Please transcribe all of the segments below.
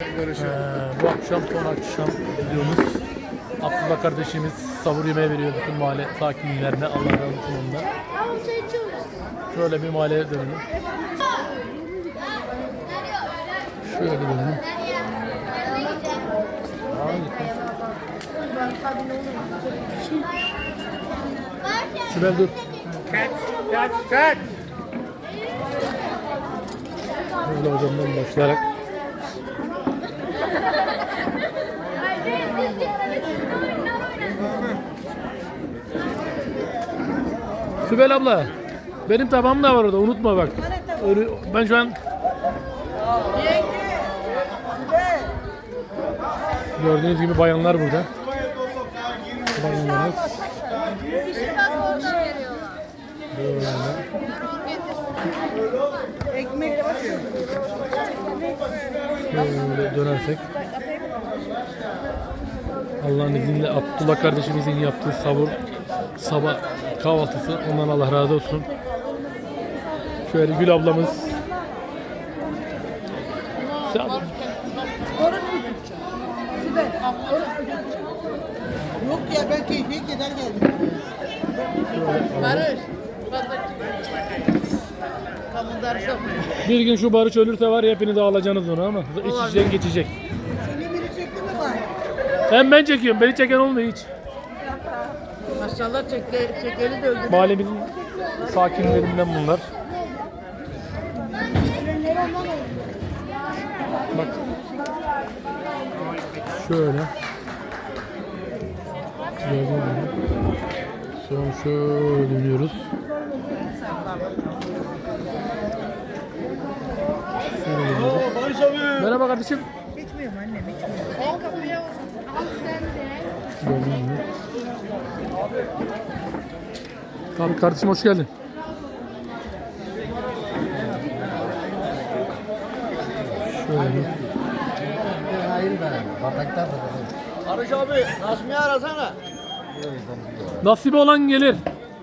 Ee, bu akşam son akşam videomuz. Abdullah kardeşimiz sabır yemeği veriyor bütün mahalle sakinlerine. Allah razı olsun ondan. Şöyle bir mahalleye dönelim. Şöyle dönelim. Sibel dur. Kaç, kaç, kaç. Böyle hocamdan başlayarak. Sibel abla. Benim tabağım da var orada unutma bak. Ben şu an Gördüğünüz gibi bayanlar burada. Bayanlarımız. Böyle. Şöyle dönersek. Allah'ın izniyle Abdullah kardeşimizin yaptığı sabır sabah kahvaltısı. Ondan Allah razı olsun. Şöyle Gül ablamız. Yok ya ben keyfiye gider geldim. Barış. Çok. Bir gün şu Barış ölürse var ya hepiniz ağlayacaksınız onu ama iç içten geçecek. Seni biri çekti mi bari? Hem ben çekiyorum. Beni çeken olmuyor hiç. Maşallah çekeri, çekeri de öldü. Mahallemizin sakinlerinden bunlar. Bak. Şöyle. Gördüğünüz gibi. Sonra şöyle dönüyoruz. Merhaba kardeşim. İçmiyorum annem içmiyorum. Gördüğünüz gibi. Abi kardeşim hoş geldin. Şöyle. Barış abi, Nazmi'yi arasana. Nasibi olan gelir.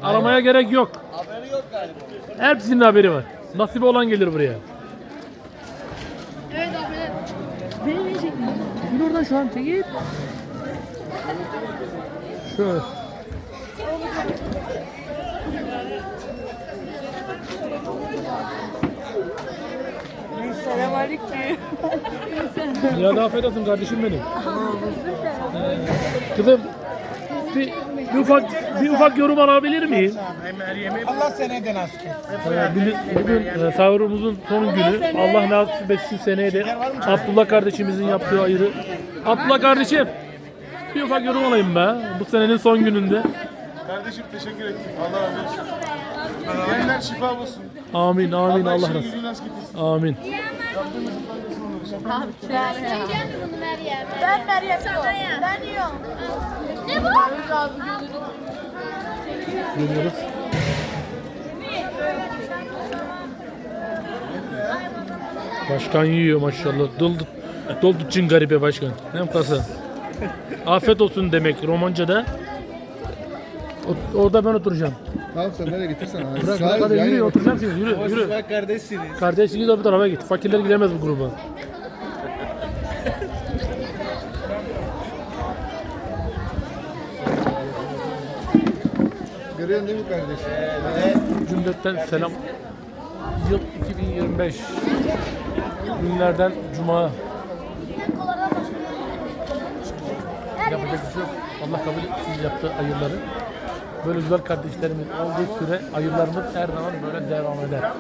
Aramaya gerek yok. Haberi yok galiba. Hepsinin haberi var. Nasibi olan gelir buraya. Evet abi. Beni ne çekmiyor? Gül oradan şu an çekil. Şöyle. Selamünaleyküm. Ya da olsun kardeşim benim. Kızım bir, bir ufak bir ufak yorum alabilir miyim? Allah seneden aşkın. Ee, bugün, bugün e, sahurumuzun son günü. Allah nasip etsin seneye de Abdullah kardeşimizin yaptığı ayrı. Abdullah kardeşim bir ufak yorum alayım be. Bu senenin son gününde. Kardeşim teşekkür ettim. Allah razı olsun. Yiyenler şifa bulsun. Amin amin Allah razı nasip etsin. Amin. Ben Meryem yok. Ben yiyorum. Ne bu? Görüyoruz. Başkan yiyor maşallah. Doldu, doldu cin garibe başkan. Hem kasa. Afiyet olsun demek Romanca'da. O- orada ben oturacağım. Tamam sen nereye getirsen abi. Bırak Sağ- yan yürü oturacağım şimdi yürü yürü. Bak kardeşsiniz. Kardeşiniz de bu tarafa git. Fakirler gidemez bu gruba. Görüyorsun değil mi kardeşim? Cümletten selam. Yıl 2025. Günlerden Cuma. Yapacak bir şey yok. Allah kabul etsin yaptığı hayırları. Böyle güzel kardeşlerimiz olduğu süre hayırlarımız her zaman böyle devam eder.